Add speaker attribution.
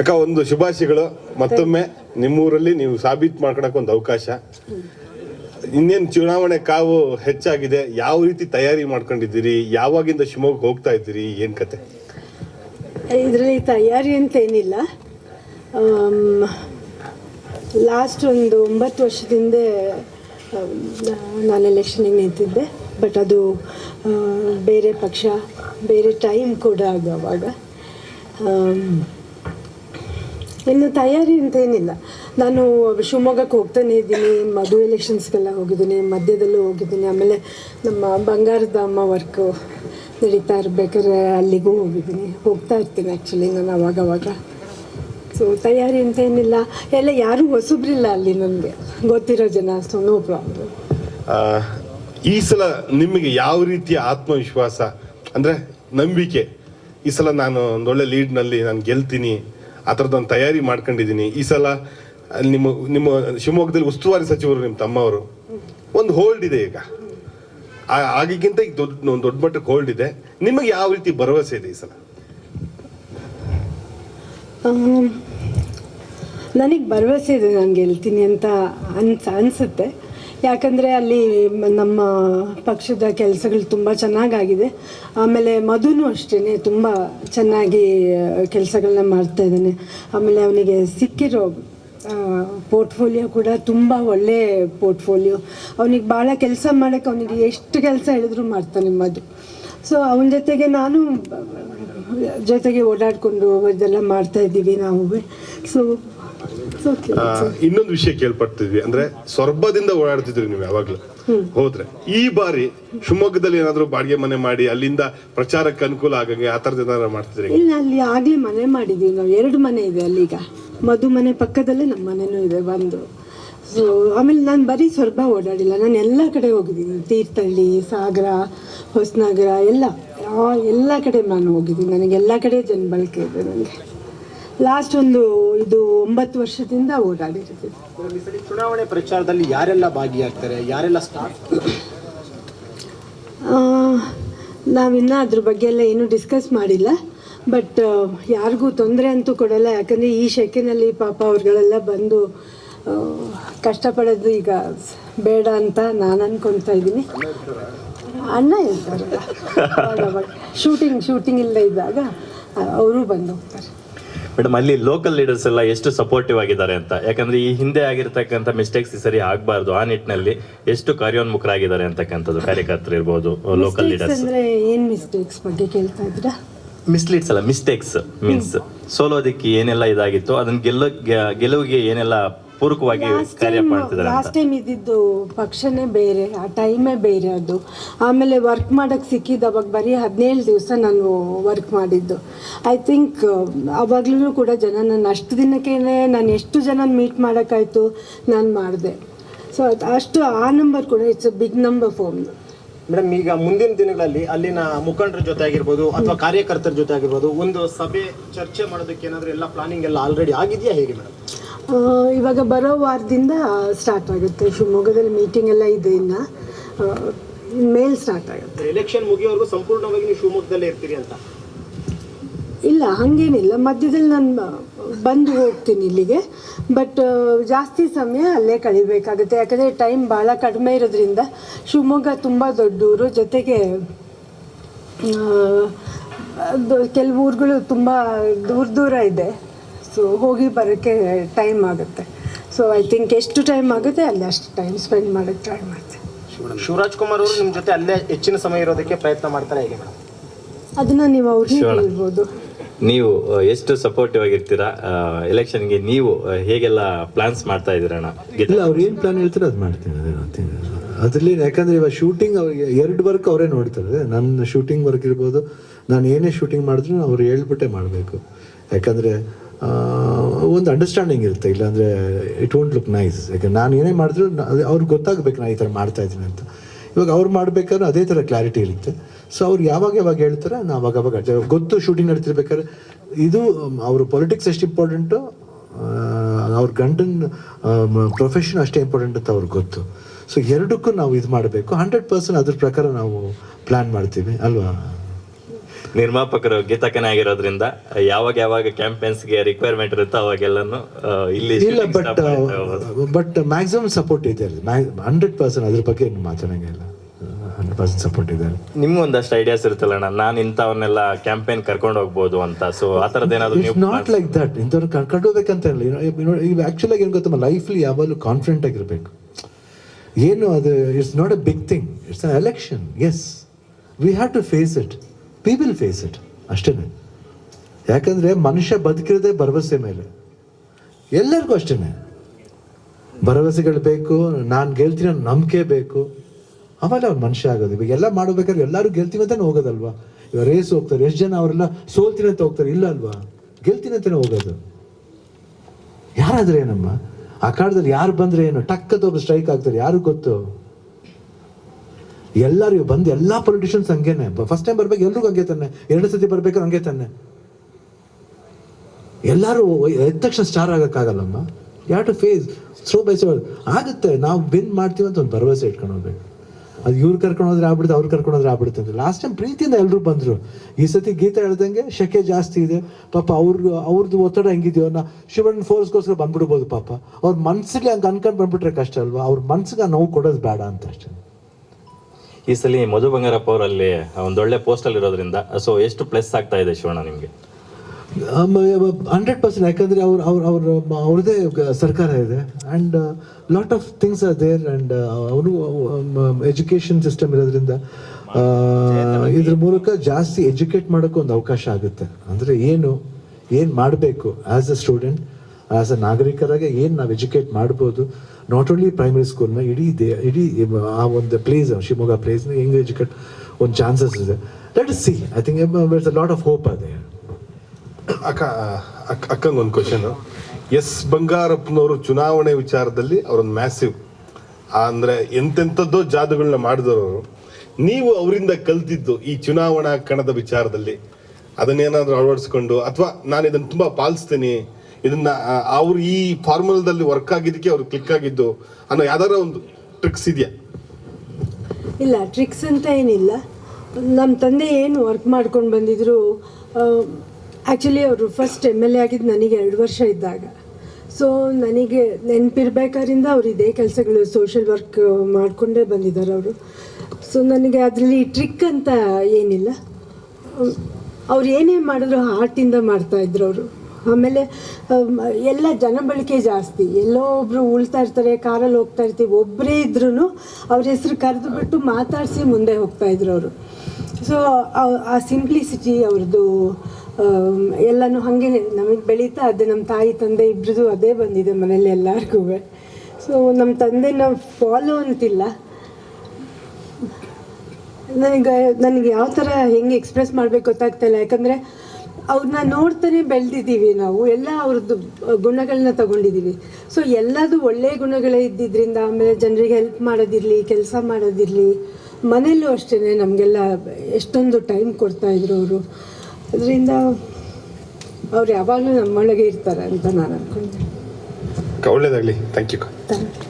Speaker 1: ಅಕ್ಕ, ಒಂದು ಶುಭಾಶಯಗಳು. ಮತ್ತೊಮ್ಮೆ ನಿಮ್ಮೂರಲ್ಲಿ ನೀವು ಸಾಬೀತು ಮಾಡ್ಕೊಳಕ್ಕೆ ಒಂದು ಅವಕಾಶ. ಇನ್ನೇನು ಚುನಾವಣೆ ಕಾವು ಹೆಚ್ಚಾಗಿದೆ, ಯಾವ ರೀತಿ ತಯಾರಿ ಮಾಡ್ಕೊಂಡಿದ್ದೀರಿ, ಯಾವಾಗಿಂದ ಶಿವಮೊಗ್ಗ ಹೋಗ್ತಾ ಇದ್ದೀರಿ, ಏನ್ ಕತೆ?
Speaker 2: ಇದರಲ್ಲಿ ತಯಾರಿ ಅಂತ ಏನಿಲ್ಲ. ಲಾಸ್ಟ್ ಒಂದು ಒಂಬತ್ತು ವರ್ಷದಿಂದ ನಾನು ಎಲೆಕ್ಷನಿಗೆ ನಿಂತಿದ್ದೆ. ಬಟ್ ಅದು ಬೇರೆ ಪಕ್ಷ, ಬೇರೆ ಟೈಮ್ ಕೂಡ ಆಗುವಾಗ ಇನ್ನು ತಯಾರಿ ಅಂತ ಏನಿಲ್ಲ. ನಾನು ಶಿವಮೊಗ್ಗಕ್ಕೆ ಹೋಗ್ತಾನೆ ಇದ್ದೀನಿ. ಮಧು ಎಲೆಕ್ಷನ್ಸ್ಗೆಲ್ಲ ಹೋಗಿದ್ದೀನಿ. ಮಧ್ಯದಲ್ಲೂ ಹೋಗಿದ್ದೀನಿ. ಆಮೇಲೆ ನಮ್ಮ ಬಂಗಾರದ ಅಮ್ಮ ವರ್ಕು ನಡೀತಾ ಇರ್ಬೇಕಾದ್ರೆ ಅಲ್ಲಿಗೂ ಹೋಗಿದ್ದೀನಿ. ಹೋಗ್ತಾ ಇರ್ತೀನಿ ಆ್ಯಕ್ಚುಲಿ ನಾನು ಅವಾಗವಾಗ ಸೊ ತಯಾರಿ ಅಂತ ಏನಿಲ್ಲ. ಎಲ್ಲ ಯಾರೂ ಹೊಸಬ್ರಿಲ್ಲ ಅಲ್ಲಿ ನನಗೆ. ಗೊತ್ತಿರೋ ಜನ ಸೊ ನೋ ಪ್ರಾಬ್ಲಮ್
Speaker 1: ಈ ಸಲ ನಿಮಗೆ ಯಾವ ರೀತಿಯ ಆತ್ಮವಿಶ್ವಾಸ, ಅಂದರೆ ನಂಬಿಕೆ? ಈ ಸಲ ನಾನು ಒಂದೊಳ್ಳೆ ಲೀಡ್ನಲ್ಲಿ ನಾನು ಗೆಲ್ತೀನಿ. ಆ ಥರದ್ದೊಂದು ತಯಾರಿ ಮಾಡ್ಕೊಂಡಿದ್ದೀನಿ. ಈ ಸಲ ನಿಮ್ಮ ನಿಮ್ಮ ಶಿವಮೊಗ್ಗದಲ್ಲಿ ಉಸ್ತುವಾರಿ ಸಚಿವರು ನಿಮ್ಮ ತಮ್ಮವರು. ಒಂದು ಹೋಲ್ಡ್ ಇದೆ ಈಗ. ಆಗಿಗಿಂತ ಈಗ ದೊಡ್ಡ, ಒಂದು ದೊಡ್ಡ ಮಟ್ಟಕ್ಕೆ ಹೋಲ್ಡ್ ಇದೆ. ನಿಮಗೆ ಯಾವ ರೀತಿ ಭರವಸೆ ಇದೆ ಈ ಸಲ?
Speaker 2: ನನಗೆ ಭರವಸೆ ಇದೆ ನಾನು ಗೆಲ್ತೀನಿ ಅಂತ ಅನ್ಸ, ಅನಿಸುತ್ತೆ. ಯಾಕಂದರೆ ಅಲ್ಲಿ ನಮ್ಮ ಪಕ್ಷದ ಕೆಲಸಗಳು ತುಂಬ ಚೆನ್ನಾಗಾಗಿದೆ. ಆಮೇಲೆ ಮಧುನೂ ಅಷ್ಟೇ ತುಂಬ ಚೆನ್ನಾಗಿ ಕೆಲಸಗಳನ್ನ ಮಾಡ್ತಾ ಇದ್ದಾನೆ. ಆಮೇಲೆ ಅವನಿಗೆ ಸಿಕ್ಕಿರೋ ಪೋರ್ಟ್ಫೋಲಿಯೋ ಕೂಡ ತುಂಬ ಒಳ್ಳೆ ಪೋರ್ಟ್ಫೋಲಿಯೋ. ಅವನಿಗೆ ಭಾಳ ಕೆಲಸ ಮಾಡೋಕ್ಕೆ ಅವನಿಗೆ ಎಷ್ಟು ಕೆಲಸ ಹೇಳಿದ್ರು ಮಾಡ್ತಾನೆ ಮಧು. ಸೊ ಅವನ ಜೊತೆಗೆ ನಾನು, ಜೊತೆಗೆ ಓಡಾಡಿಕೊಂಡು ಇದೆಲ್ಲ ಮಾಡ್ತಾ ಇದ್ದೀವಿ ನಾವು. ಸೊ
Speaker 1: ಇನ್ನೊಂದು ವಿಷಯ ಕೇಳ್ಪಡ್ತಿದ್ವಿ. ಅಂದ್ರೆ ಸೊರ್ಬದಿಂದ ಓಡಾಡ್ತಿದ್ರಿ ನೀವು ಯಾವಾಗ್ಲೂ. ಹೋದ್ರೆ ಈ ಬಾರಿ ಶಿವಮೊಗ್ಗದಲ್ಲಿ ಏನಾದ್ರು ಬಾಡಿಗೆ ಮನೆ ಮಾಡಿ ಅಲ್ಲಿಂದ ಪ್ರಚಾರಕ್ಕೆ ಅನುಕೂಲ ಆಗಂಗೆ ಆ ತರದ ಏನಾದ್ರು ಮಾಡ್ತಿದ್ರಿ
Speaker 2: ಇಲ್ಲ ಅಲ್ಲಿ ಆಗ್ಲೇ ಮನೆ ಮಾಡಿದೀವಿ ನಾವು. ಎರಡು ಮನೆ ಇದೆ ಅಲ್ಲಿಗ ಮಧು ಮನೆ ಪಕ್ಕದಲ್ಲೇ ನಮ್ಮ ಮನೆನೂ ಇದೆ ಬಂದು. ಸೊ ಆಮೇಲೆ ನಾನು ಬರೀ ಸ್ವರ್ಬ ಓಡಾಡಿಲ್ಲ. ನಾನು ಎಲ್ಲ ಕಡೆ ಹೋಗಿದ್ದೀನಿ. ತೀರ್ಥಹಳ್ಳಿ ಸಾಗರ ಹೊಸನಗರ ಎಲ್ಲ. ಎಲ್ಲ ಕಡೆ ನಾನು ಹೋಗಿದ್ದೀನಿ. ನನಗೆ ಎಲ್ಲ ಕಡೆ ಜನಬಳಕೆ ಇದೆ ನನಗೆ. ಲಾಸ್ಟ್ ಒಂದು ಇದು ಒಂಬತ್ತು ವರ್ಷದಿಂದ
Speaker 3: ಓಡಾಡಿರುತ್ತೆ ಚುನಾವಣೆ ಪ್ರಚಾರದಲ್ಲಿ ಯಾರೆಲ್ಲ ಭಾಗಿಯಾಗ್ತಾರೆ? ಯಾರೆಲ್ಲ ಸ್ಟಾರ್ಟ್
Speaker 2: ನಾವಿನ್ನ ಅದ್ರ ಬಗ್ಗೆ ಎಲ್ಲ ಏನು ಡಿಸ್ಕಸ್ ಮಾಡಿಲ್ಲ. ಬಟ್ ಯಾರಿಗೂ ತೊಂದರೆ ಅಂತೂ ಕೊಡಲ್ಲ. ಯಾಕಂದರೆ ಈ ಶೆಕೆನಲ್ಲಿ ಪಾಪ ಅವ್ರುಗಳೆಲ್ಲ ಬಂದು ಕಷ್ಟಪಡೋದು ಈಗ ಬೇಡ ಅಂತ ನಾನು ಅನ್ಕೊತಾ ಇದ್ದೀನಿ. ಅಣ್ಣ ಇರ್ತಾರಲ್ಲ ಶೂಟಿಂಗ್ ಶೂಟಿಂಗ್ ಇಲ್ಲ ಇದ್ದಾಗ ಅವರು ಬಂದು ಹೋಗ್ತಾರೆ.
Speaker 4: ಮೇಡಮ್ ಅಲ್ಲಿ ಲೋಕಲ್ ಲೀಡರ್ಸ್ ಎಲ್ಲ ಎಷ್ಟು ಸಪೋರ್ಟಿವ್ ಆಗಿದ್ದಾರೆ ಅಂತ. ಯಾಕಂದ್ರೆ ಈ ಹಿಂದೆ ಆಗಿರ್ತಕ್ಕಂಥ ಮಿಸ್ಟೇಕ್ಸ್ ಈ ಸರಿ ಆಗಬಾರ್ದು. ಆ ನಿಟ್ಟಿನಲ್ಲಿ ಎಷ್ಟು ಕಾರ್ಯೋನ್ಮುಖರಾಗಿದ್ದಾರೆ ಅಂತಕ್ಕಂಥದ್ದು ಕಾರ್ಯಕರ್ತರು ಇರ್ಬೋದು ಲೋಕಲ್ ಲೀಡರ್ಸ್
Speaker 2: ಅಂದರೆ ಏನು ಮಿಸ್ಟೇಕ್ಸ್ ಬಗ್ಗೆ ಕೇಳ್ತಾ ಇದ್ದೀರಾ?
Speaker 4: ಮಿಸ್ಲೀಡ್ಸ್ ಅಲ್ಲ ಮಿಸ್ಟೇಕ್ಸ್ ಮೀನ್ಸ್ ಸೋಲೋದಕ್ಕೆ ಏನೆಲ್ಲ ಇದಾಗಿತ್ತು ಅದನ್ನ ಗೆಲ್ಲೋ ಗೆಲುವಿಗೆ ಏನೆಲ್ಲ ಪೂರಕವಾಗಿ
Speaker 2: ಲಾಸ್ಟ್
Speaker 4: ಕಾರ್ಯ
Speaker 2: ಟೈಮ್
Speaker 4: ಮಾಡ್ತಿದ್ದಾರೆ
Speaker 2: ಲಾಸ್ಟ್ ಟೈಮ್ ಇದ್ದಿದ್ದು ಪಕ್ಷನೇ ಬೇರೆ ಆ ಟೈಮೇ ಬೇರೆ ಅದು. ಆಮೇಲೆ ವರ್ಕ್ ಮಾಡೋಕ್ಕೆ ಸಿಕ್ಕಿದ್ದು ಅವಾಗ ಬರೀ ಹದಿನೇಳು ದಿವಸ ನಾನು ವರ್ಕ್ ಮಾಡಿದ್ದು. ಐ ಥಿಂಕ್ ಅವಾಗ್ಲೂ ಕೂಡ ಜನ ನಾನು ಅಷ್ಟು ದಿನಕ್ಕೇ ನಾನು ಎಷ್ಟು ಜನ ಮೀಟ್ ಮಾಡೋಕ್ಕಾಯ್ತು ನಾನು ಮಾಡಿದೆ. ಸೊ ಅಷ್ಟು ಆ ನಂಬರ್ ಕೂಡ it's a big number phone
Speaker 3: madam ಈಗ ಮುಂದಿನ ದಿನಗಳಲ್ಲಿ ಅಲ್ಲಿನ ಮುಖಂಡರ ಜೊತೆ ಆಗಿರ್ಬೋದು ಅಥವಾ ಕಾರ್ಯಕರ್ತರ ಜೊತೆ ಆಗಿರ್ಬೋದು ಒಂದು ಸಭೆ ಚರ್ಚೆ ಮಾಡೋದಕ್ಕೆ ಏನಾದರೂ ಎಲ್ಲ ಪ್ಲಾನಿಂಗ್ ಎಲ್ಲ ಆಲ್ರೆಡಿ ಆಗಿದೆಯಾ ಹೇಗೆ ಮೇಡಮ್
Speaker 2: ಇವಾಗ ಬರೋ ವಾರದಿಂದ ಸ್ಟಾರ್ಟ್ ಆಗುತ್ತೆ. ಶಿವಮೊಗ್ಗದಲ್ಲಿ ಮೀಟಿಂಗ್ ಎಲ್ಲ ಇದೆ ಇನ್ನು. ಮೇಲ್ ಸ್ಟಾರ್ಟ್ ಆಗುತ್ತೆ.
Speaker 3: ಎಲೆಕ್ಷನ್ ಮುಗಿಯೋವರೆಗೂ ಸಂಪೂರ್ಣವಾಗಿ ನೀವು ಶಿವಮೊಗ್ಗದಲ್ಲೇ ಇರ್ತೀರಿ ಅಂತ?
Speaker 2: ಇಲ್ಲ ಹಾಗೇನಿಲ್ಲ. ಮಧ್ಯದಲ್ಲಿ ನಾನು ಬಂದು ಹೋಗ್ತೀನಿ ಇಲ್ಲಿಗೆ. ಬಟ್ ಜಾಸ್ತಿ ಸಮಯ ಅಲ್ಲೇ ಕಳಿಬೇಕಾಗುತ್ತೆ. ಯಾಕಂದರೆ ಟೈಮ್ ಭಾಳ ಕಡಿಮೆ ಇರೋದ್ರಿಂದ ಶಿವಮೊಗ್ಗ ತುಂಬ ದೊಡ್ಡೂರು ಜೊತೆಗೆ ಕೆಲವು ಊರುಗಳು ತುಂಬ ದೂರ ದೂರ ಇದೆ. ಸೊ ಹೋಗಿ ಬರೋಕ್ಕೆ ಟೈಮ್ ಆಗುತ್ತೆ. ಸೊ ಐ ಥಿಂಕ್ ಎಷ್ಟು ಟೈಮ್ ಆಗುತ್ತೆ ಅಲ್ಲಿ ಅಷ್ಟು ಟೈಮ್ ಸ್ಪೆಂಡ್ ಮಾಡೋಕ್ಕೆ ಟ್ರೈ ಮಾಡ್ತೀನಿ.
Speaker 3: ಶಿವರಾಜ್ ಕುಮಾರ್ ಅವರು ನಿಮ್ಮ ಜೊತೆ ಅಲ್ಲೇ ಹೆಚ್ಚಿನ ಸಮಯ ಇರೋದಕ್ಕೆ ಪ್ರಯತ್ನ ಮಾಡ್ತಾರೆ ಹೇಗೆ ಮೇಡಮ್?
Speaker 2: ಅದನ್ನು ನೀವು ಅವ್ರಿಗೆ. ಹೇಳ್ಬೋದು.
Speaker 4: ನೀವು ಎಷ್ಟು ಸಪೋರ್ಟಿವ್ ಆಗಿರ್ತೀರಾ? ಎಲೆಕ್ಷನ್ಗೆ ನೀವು ಹೇಗೆಲ್ಲ ಪ್ಲಾನ್ಸ್ ಮಾಡ್ತಾ ಇದ್ದೀರಣ್ಣ
Speaker 5: ಇಲ್ಲ ಅವ್ರು ಏನು ಪ್ಲಾನ್ ಹೇಳ್ತಾರೆ ಅದು ಮಾಡ್ತೀನಿ ಅದೇ ಅದರಲ್ಲಿ ಯಾಕಂದ್ರೆ ಇವಾಗ ಶೂಟಿಂಗ್ ಅವ್ರಿಗೆ ಎರಡು ವರ್ಕ್ ಅವರೇ ನೋಡ್ತಾರೆ. ನನ್ನ ಶೂಟಿಂಗ್ ವರ್ಕ್ ಇರ್ಬೋದು. ನಾನು ಏನೇ ಶೂಟಿಂಗ್ ಮಾಡಿದ್ರು ಅವ್ರು ಹೇಳ್ಬಿಟ್ಟೆ ಮಾಡಬೇಕು. ಯಾಕಂದರೆ ಒಂದು ಅಂಡರ್ಸ್ಟ್ಯಾಂಡಿಂಗ್ ಇರುತ್ತೆ. ಇಲ್ಲಾಂದರೆ ಇಟ್ ವೋಂಟ್ ಲುಕ್ ನೈಸ್ ಯಾಕಂದ್ರೆ ನಾನು ಏನೇ ಮಾಡಿದ್ರು ಅದು ಅವ್ರಿಗೆ ಗೊತ್ತಾಗಬೇಕು ನಾನು ಈ ಥರ ಮಾಡ್ತಾ ಇದ್ದೀನಿ ಅಂತ. ಇವಾಗ ಅವ್ರು ಮಾಡ್ಬೇಕಾದ್ರೆ ಅದೇ ಥರ ಕ್ಲಾರಿಟಿ ಇರುತ್ತೆ. ಸೊ ಅವ್ರು ಯಾವಾಗ ಯಾವಾಗ ಹೇಳ್ತಾರೆ ನಾವು ಅವಾಗ ಅವಾಗ ಗೊತ್ತು ಶೂಟಿಂಗ್ ನಡೀತಿರ್ಬೇಕಾದ್ರೆ ಇದು ಅವರು ಪೊಲಿಟಿಕ್ಸ್ ಎಷ್ಟು ಇಂಪಾರ್ಟೆಂಟು ಅವ್ರ ಗಂಡನ ಪ್ರೊಫೆಷನ್ ಅಷ್ಟೇ ಇಂಪಾರ್ಟೆಂಟ್ ಅಂತ ಅವ್ರಿಗೆ ಗೊತ್ತು. ಸೊ ಎರಡಕ್ಕೂ ನಾವು ಇದು ಮಾಡಬೇಕು. ಹಂಡ್ರೆಡ್ ಪರ್ಸೆಂಟ್ ಅದ್ರ ಪ್ರಕಾರ ನಾವು ಪ್ಲ್ಯಾನ್ ಮಾಡ್ತೀವಿ. ಅಲ್ವಾ?
Speaker 4: ನಿರ್ಮಾಪಕರು ಗೀತಕನೇ ಆಗಿರೋದ್ರಿಂದ ಯಾವಾಗ ಯಾವಾಗ ಕ್ಯಾಂಪೇನ್ಸ್ಗೆ ರಿಕ್ವೈರ್ಮೆಂಟ್ ಇರುತ್ತೆ ಅವಾಗೆಲ್ಲನೂ ಇಲ್ಲಿ
Speaker 5: ಇಲ್ಲ ಬಟ್. ಬಟ್ ಮ್ಯಾಕ್ಸಿಮಮ್ ಸಪೋರ್ಟ್ ಇದೆ ಹಂಡ್ರೆಡ್ ಪರ್ಸೆಂಟ್ ಅದ್ರ ಬಗ್ಗೆ ಏನು ಮಾತಾಡಂಗಿಲ್ಲ ಹಂಡ್ರೆಡ್ ಪರ್ಸೆಂಟ್ ಸಪೋರ್ಟ್ ಇದೆ
Speaker 4: ನಿಮ್ಗೊಂದಷ್ಟು ಐಡಿಯಾಸ್ ಇರುತ್ತಲ್ಲ ಅಣ್ಣ ನಾನು ಇಂಥವನ್ನೆಲ್ಲ ಕ್ಯಾಂಪೇನ್ ಕರ್ಕೊಂಡು ಹೋಗ್ಬೋದು ಅಂತ ಸೊ ಆ ಥರದ್ದು ಏನಾದರೂ ನೀವು
Speaker 5: ನಾಟ್ ಲೈಕ್ ದಟ್ ಇಂಥವ್ರು ಕರ್ಕೊಂಡು ಹೋಗ್ಬೇಕಂತ ಇಲ್ಲ. ಈಗ ಆ್ಯಕ್ಚುಲಾಗಿ ಏನು ಗೊತ್ತಮ್ಮ ಲೈಫ್ಲಿ ಯಾವಾಗಲೂ ಕಾನ್ಫಿಡೆಂಟ್ ಆಗಿರಬೇಕು. ಏನು ಅದು it's not a big thing it's an election as we have to face it we will face it ಅಷ್ಟೇ ಯಾಕಂದರೆ ಮನುಷ್ಯ ಬದುಕಿರೋದೇ ಭರವಸೆ ಮೇಲೆ. ಎಲ್ಲರಿಗೂ ಅಷ್ಟೇ ಭರವಸೆಗಳು ಬೇಕು, ನಾನು ಗೆಲ್ತೀನಿ ಅನ್ನೋ ನಂಬಿಕೆ ಬೇಕು. ಆಮೇಲೆ ಅವ್ರು ಮನುಷ್ಯ ಆಗೋದು. ಇವಾಗ ಎಲ್ಲ ಮಾಡಬೇಕಾದ್ರೆ ಎಲ್ಲರೂ ಗೆಲ್ತೀವಿ ಅಂತಾನೆ ಹೋಗೋದಲ್ವಾ? ಇವಾಗ ರೇಸ್ ಹೋಗ್ತಾರೆ, ಎಷ್ಟು ಜನ ಅವರೆಲ್ಲ ಸೋಲ್ತೀನಿ ಅಂತ ಹೋಗ್ತಾರೆ, ಇಲ್ಲ ಅಲ್ವಾ? ಗೆಲ್ತೀನಿ ಅಂತಾನೆ ಹೋಗೋದು. ಯಾರಾದ್ರೆ ಏನಮ್ಮ? ಆ ಕಾಲದಲ್ಲಿ ಯಾರು ಬಂದರೆ ಏನು? ಟಕ್ಕದೊಬ್ಬರು ಸ್ಟ್ರೈಕ್ ಆಗ್ತಾರೆ ಯಾರು ಗೊತ್ತು? ಎಲ್ಲರಿಗೂ ಬಂದು ಎಲ್ಲ ಪೊಲಿಟಿಷಿಯನ್ಸ್ ಹಂಗೇನೆ. ಫಸ್ಟ್ ಟೈಮ್ ಬರ್ಬೇಕು ಎಲ್ರಿಗೂ ಹಂಗೆ ತಾನೆ. ಎರಡು ಸತಿ ಬರ್ಬೇಕಾದ್ರೆ ಹಂಗೆ ತಾನೆ. ಎಲ್ಲರೂ ಎದ್ದ ತಕ್ಷಣ ಸ್ಟಾರ್ ಆಗಕ್ಕಾಗಲ್ಲಮ್ಮ. ಯಾವ to face slow by slow ಆಗುತ್ತೆ, ನಾವು ವಿನ್ ಮಾಡ್ತೀವಿ ಅಂತ ಒಂದು ಭರವಸೆ ಇಟ್ಕೊಂಡು ಹೋಗ್ಬೇಕು. ಅದು ಇವ್ರು ಕರ್ಕೊಂಡು ಹೋದ್ರೆ ಆಗ್ಬಿಡುತ್ತೆ ಅವ್ರು ಕರ್ಕೊಂಡು ಹೋದ್ರೆ ಆಗ್ಬಿಡುತ್ತೆ ಅಂತ. ಲಾಸ್ಟ್ ಟೈಮ್ ಪ್ರೀತಿಯಿಂದ ಎಲ್ಲರೂ ಬಂದರು. ಈ ಸತಿ ಗೀತಾ ಹೇಳ್ದಂಗೆ ಶೆಕೆ ಜಾಸ್ತಿ ಇದೆ. ಪಾಪ ಅವ್ರು ಅವ್ರದ್ದು ಒತ್ತಡ ಹೆಂಗಿದೆಯೋ ನಾ ಶಿವಣ್ಣ ಫೋರ್ಸ್ಗೋಸ್ಕರ ಬಂದ್ಬಿಡ್ಬೋದು ಪಾಪ. ಅವ್ರ ಮನ್ಸಿಗೆ ಹಂಗೆ ಅನ್ಕೊಂಡು ಬಂದ್ಬಿಟ್ರೆ ಕಷ್ಟ ಅಲ್ವಾ? ಅವ್ರ ಮನ್ಸಿಗೆ ನೋವು ಕೊಡೋದು ಬೇಡ ಅಂತ ಅಷ್ಟೇ.
Speaker 4: ಈ ಸಲ ಮಧು ಬಂಗಾರಪ್ಪ ಅವರಲ್ಲಿ ಒಂದೊಳ್ಳೆ ಪೋಸ್ಟಲ್ಲಿ ಇರೋದ್ರಿಂದ ಸೊ ಎಷ್ಟು ಪ್ಲಸ್ ಆಗ್ತಾ ಇದೆ ಶಿವಣ್ಣ ನಿಮಗೆ?
Speaker 5: ಹಂಡ್ರೆಡ್ ಪರ್ಸೆಂಟ್ ಯಾಕಂದ್ರೆ ಅವ್ರು ಅವ್ರ ಅವ್ರ ಅವ್ರದೇ ಸರ್ಕಾರ ಇದೆ. And lot of things are there and ಅವರು ಎಜುಕೇಷನ್ ಸಿಸ್ಟಮ್ ಇರೋದ್ರಿಂದ ಇದ್ರ ಮೂಲಕ ಜಾಸ್ತಿ ಎಜುಕೇಟ್ ಮಾಡೋಕ್ಕೆ ಒಂದು ಅವಕಾಶ ಆಗುತ್ತೆ. ಅಂದರೆ ಏನು ಏನು ಮಾಡಬೇಕು as a student as a ನಾಗರಿಕರಾಗಿ ಏನು ನಾವು ಎಜುಕೇಟ್ ಮಾಡ್ಬೋದು ನಾಟ್ ಓನ್ಲಿ ಪ್ರೈಮರಿ ಸ್ಕೂಲ್ನ ಇಡೀ ದೇ, ಇಡೀ, ಆ ಒಂದು ಪ್ಲೇಸ್ ಶಿವಮೊಗ್ಗ ಪ್ಲೇಸ್ನ ಹೆಂಗೆ ಎಜುಕೇಟ್ ಒಂದು ಚಾನ್ಸಸ್ ಇದೆ. Let see I think it's a lot of hope ಅದೇ
Speaker 1: ಅಕ್ಕ ಅಕ್ಕ ಅಕ್ಕಂಗೆ ಒಂದು ಕ್ವಶನ್ ಎಸ್ ಬಂಗಾರಪ್ಪನವರು ಚುನಾವಣೆ ವಿಚಾರದಲ್ಲಿ ಅವರೊಂದು ಮ್ಯಾಸಿವ್ ಅಂದರೆ ಎಂತೆಂಥದ್ದೋ ಜಾದುಗಳನ್ನ ಮಾಡಿದವರು ನೀವು ಅವರಿಂದ ಕಲ್ತಿದ್ದು ಈ ಚುನಾವಣಾ ಕಣದ ವಿಚಾರದಲ್ಲಿ. ಅದನ್ನೇನಾದರೂ ಅಳವಡಿಸ್ಕೊಂಡು, ಅಥವಾ ನಾನು ಇದನ್ನು ತುಂಬ ಪಾಲಿಸ್ತೀನಿ ಇದನ್ನ ಅವ್ರು ಈ ಫಾರ್ಮುಲಾದಲ್ಲಿ ವರ್ಕ್ ಆಗಿದ್ದಕ್ಕೆ ಅವ್ರು ಕ್ಲಿಕ್ ಆಗಿದ್ದು ಅನ್ನೋ ಯಾವ್ದಾರ ಒಂದು ಟ್ರಿಕ್ಸ್ ಇದೆಯಾ?
Speaker 2: ಇಲ್ಲ ಟ್ರಿಕ್ಸ್ ಅಂತ ಏನಿಲ್ಲ. ನಮ್ಮ ತಂದೆ ಏನು ವರ್ಕ್ ಮಾಡ್ಕೊಂಡು ಬಂದಿದ್ರು ಆ್ಯಕ್ಚುಲಿ ಅವರು ಫಸ್ಟ್ ಎಂ ಎಲ್ ಎ ಆಗಿದ್ದು ನನಗೆ ಎರಡು ವರ್ಷ ಇದ್ದಾಗ. ಸೊ ನನಗೆ ನೆನಪಿರ್ಬೇಕಾದ್ರಿಂದ ಅವರು ಇದೇ ಕೆಲಸಗಳು ಸೋಷಿಯಲ್ ವರ್ಕ್ ಮಾಡಿಕೊಂಡೇ ಬಂದಿದ್ದಾರೆ ಅವರು. ಸೊ ನನಗೆ ಅದರಲ್ಲಿ ಟ್ರಿಕ್ ಅಂತ ಏನಿಲ್ಲ. ಅವ್ರು ಏನೇ ಮಾಡಿದ್ರು ಹಾರ್ಟಿಂದ ಮಾಡ್ತಾಯಿದ್ರು ಅವರು. ಆಮೇಲೆ ಎಲ್ಲ ಜನಬಳಕೆ ಜಾಸ್ತಿ. ಎಲ್ಲೋ ಒಬ್ರು ಉಳ್ತಾ ಇರ್ತಾರೆ, ಕಾರಲ್ಲಿ ಹೋಗ್ತಾ ಇರ್ತೀವಿ. ಒಬ್ಬರೇ ಇದ್ರೂ ಅವ್ರ ಹೆಸರು ಕರೆದು ಬಿಟ್ಟು ಮಾತಾಡಿಸಿ ಮುಂದೆ ಹೋಗ್ತಾ ಇದ್ರು ಅವರು. ಸೊ ಆ ಸಿಂಪ್ಲಿಸಿಟಿ ಅವ್ರದ್ದು ಎಲ್ಲನೂ ಹಾಗೆ ನಮಗೆ ಬೆಳೀತಾ ಅದೇ ನಮ್ಮ ತಾಯಿ, ತಂದೆ ಇಬ್ಬರದು ಅದೇ ಬಂದಿದೆ ಮನೇಲಿ ಎಲ್ಲರಿಗೂ ಸೊ ನಮ್ಮ ತಂದೆನ ಫಾಲೋ ಅಂತಿಲ್ಲ. ನನಗೆ ನನಗೆ ಯಾವ ಥರ ಹೆಂಗೆ ಎಕ್ಸ್ಪ್ರೆಸ್ ಮಾಡಬೇಕು ಗೊತ್ತಾಗ್ತಾ ಇಲ್ಲ. ಯಾಕಂದರೆ ಅವ್ರನ್ನ ನೋಡ್ತಾನೆ ಬೆಳೆದಿದ್ದೀವಿ ನಾವು. ಎಲ್ಲ ಅವ್ರದ್ದು ಗುಣಗಳನ್ನ ತಗೊಂಡಿದ್ದೀವಿ. ಸೊ ಎಲ್ಲದು ಒಳ್ಳೆಯ ಗುಣಗಳೇ ಇದ್ದಿದ್ದರಿಂದ ಆಮೇಲೆ ಜನರಿಗೆ ಹೆಲ್ಪ್ ಮಾಡೋದಿರಲಿ ಕೆಲಸ ಮಾಡೋದಿರಲಿ ಮನೆಯಲ್ಲೂ ಅಷ್ಟೇ ನಮಗೆಲ್ಲ ಎಷ್ಟೊಂದು ಟೈಮ್ ಕೊಡ್ತಾ ಕೊಡ್ತಾಯಿದ್ರು ಅವರು. ಅದರಿಂದ ಅವ್ರು ಯಾವಾಗಲೂ ನಮ್ಮೊಳಗೆ ಇರ್ತಾರೆ ಅಂತ ನಾನು ಅಂದ್ಕೊಂಡೆ
Speaker 1: ಒಳ್ಳೇದಾಗಲಿ. Thank you
Speaker 2: thank you